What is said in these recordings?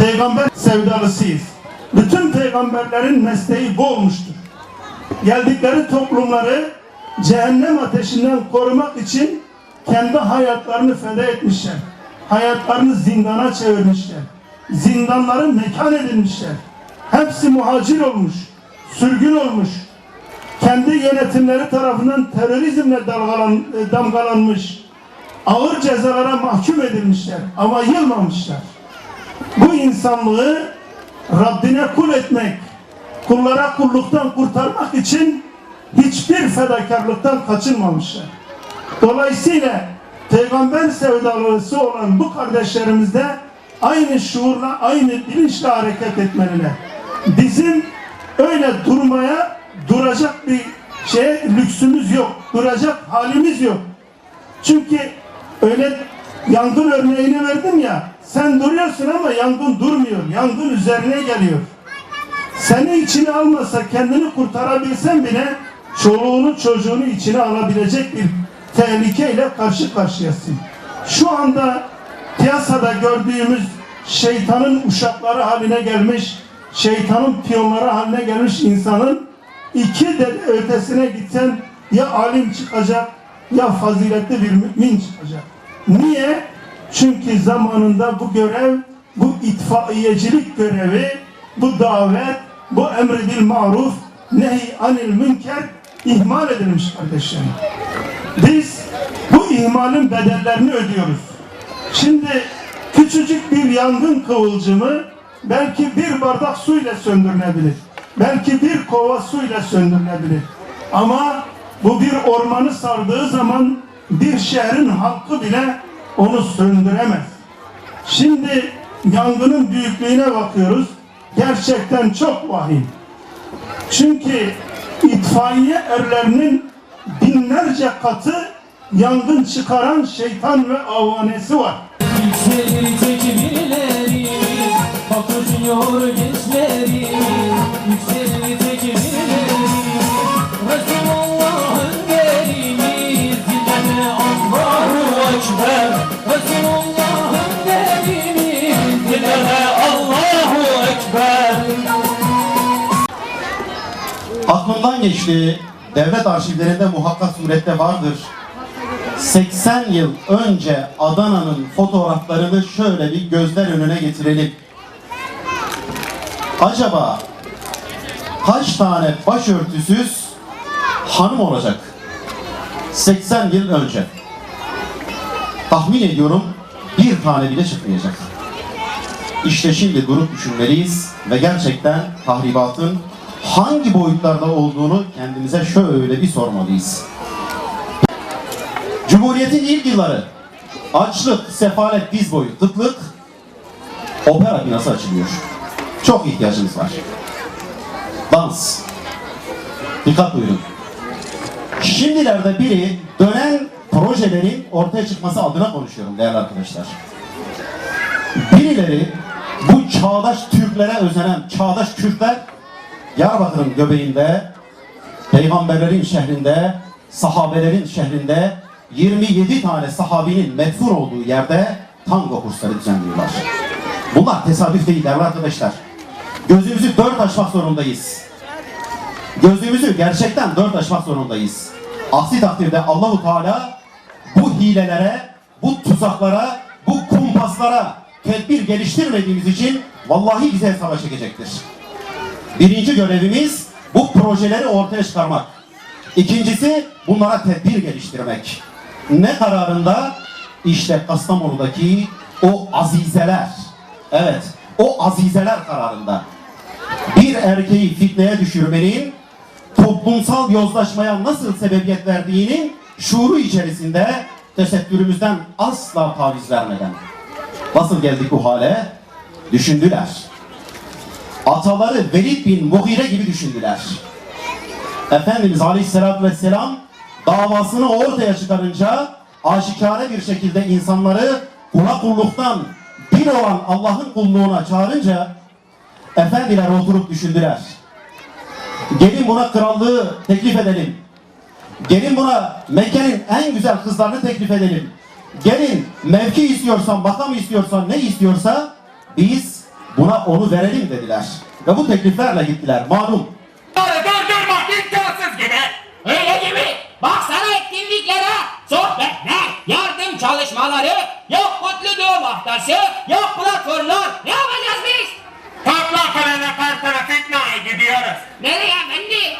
peygamber sevdalısıyız. Bütün peygamberlerin mesleği bu olmuştur. Geldikleri toplumları cehennem ateşinden korumak için kendi hayatlarını feda etmişler. Hayatlarını zindana çevirmişler. Zindanları mekan edilmişler. Hepsi muhacir olmuş, sürgün olmuş. Kendi yönetimleri tarafından terörizmle e, damgalanmış. Ağır cezalara mahkum edilmişler ama yılmamışlar. Bu insanlığı Rabbine kul etmek, kullara kulluktan kurtarmak için hiçbir fedakarlıktan kaçınmamışlar. Dolayısıyla peygamber sevdalısı olan bu kardeşlerimiz de aynı şuurla, aynı bilinçle hareket etmeliler. Bizim öyle durmaya duracak bir şey lüksümüz yok. Duracak halimiz yok. Çünkü öyle yangın örneğini verdim ya sen duruyorsun ama yangın durmuyor. Yangın üzerine geliyor. Seni içine almasa kendini kurtarabilsen bile çoluğunu çocuğunu içine alabilecek bir tehlikeyle karşı karşıyasın. Şu anda piyasada gördüğümüz şeytanın uşakları haline gelmiş, şeytanın piyonları haline gelmiş insanın iki de ötesine gitsen ya alim çıkacak ya faziletli bir mümin çıkacak. Niye? Çünkü zamanında bu görev, bu itfaiyecilik görevi, bu davet, bu emri bil maruf, nehi anil münker ihmal edilmiş kardeşlerim. Biz bu ihmalin bedellerini ödüyoruz. Şimdi küçücük bir yangın kıvılcımı belki bir bardak suyla söndürülebilir. Belki bir kova suyla söndürülebilir. Ama bu bir ormanı sardığı zaman bir şehrin halkı bile onu söndüremez. Şimdi yangının büyüklüğüne bakıyoruz. Gerçekten çok vahim. Çünkü itfaiye erlerinin binlerce katı yangın çıkaran şeytan ve avanesi var. Yükselecek birileri birileri Aklımdan geçti. Devlet arşivlerinde muhakkak surette vardır. 80 yıl önce Adana'nın fotoğraflarını şöyle bir gözler önüne getirelim. Acaba kaç tane başörtüsüz hanım olacak? 80 yıl önce. Tahmin ediyorum bir tane bile çıkmayacak. İşte şimdi durup düşünmeliyiz ve gerçekten tahribatın hangi boyutlarda olduğunu kendimize şöyle bir sormalıyız. Cumhuriyetin ilk yılları açlık, sefalet, diz boyu, kıtlık opera binası açılıyor. Çok ihtiyacımız var. Dans. Dikkat buyurun. Şimdilerde biri dönen projelerin ortaya çıkması adına konuşuyorum değerli arkadaşlar. Birileri bu çağdaş Türklere özenen çağdaş Kürtler Diyarbakır'ın göbeğinde, peygamberlerin şehrinde, sahabelerin şehrinde 27 tane sahabinin metfur olduğu yerde tango kursları düzenliyorlar. Bunlar tesadüf değil değerli arkadaşlar. Gözümüzü dört açmak zorundayız. Gözümüzü gerçekten dört açmak zorundayız. Aksi takdirde Allahu Teala bu hilelere, bu tuzaklara, bu kumpaslara tedbir geliştirmediğimiz için vallahi bize hesaba çekecektir. Birinci görevimiz bu projeleri ortaya çıkarmak. İkincisi bunlara tedbir geliştirmek. Ne kararında? İşte Kastamonu'daki o azizeler. Evet, o azizeler kararında. Bir erkeği fitneye düşürmenin toplumsal yozlaşmaya nasıl sebebiyet verdiğinin şuuru içerisinde tesettürümüzden asla taviz vermeden. Nasıl geldik bu hale? Düşündüler ataları Velid bin Mughire gibi düşündüler. Efendimiz Aleyhisselatü Vesselam davasını ortaya çıkarınca aşikare bir şekilde insanları kula kulluktan bir olan Allah'ın kulluğuna çağırınca efendiler oturup düşündüler. Gelin buna krallığı teklif edelim. Gelin buna Mekke'nin en güzel kızlarını teklif edelim. Gelin mevki istiyorsan, makam istiyorsan, ne istiyorsa biz Buna onu verelim dediler. Ve bu tekliflerle gittiler. Malum durdurmak imkansız gibi. Öyle gibi. Baksana etkinliklere. Sohbetler, yardım çalışmaları, yok kutlu doğum haftası, yok platformlar. Ne yapacağız biz? Topla kılını kartını fitnaya gidiyoruz. Nereye efendi?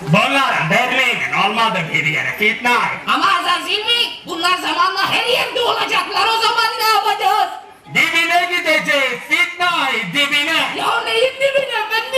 Bunlara Berlin'in olmadı bir yere fitnaya. Ama Azazil mi? Bunlar zamanla her yerde olacaklar. O zaman ne yapacağız? Dibine gideceğiz ay dibine. Ya neyin dibine? Ben ne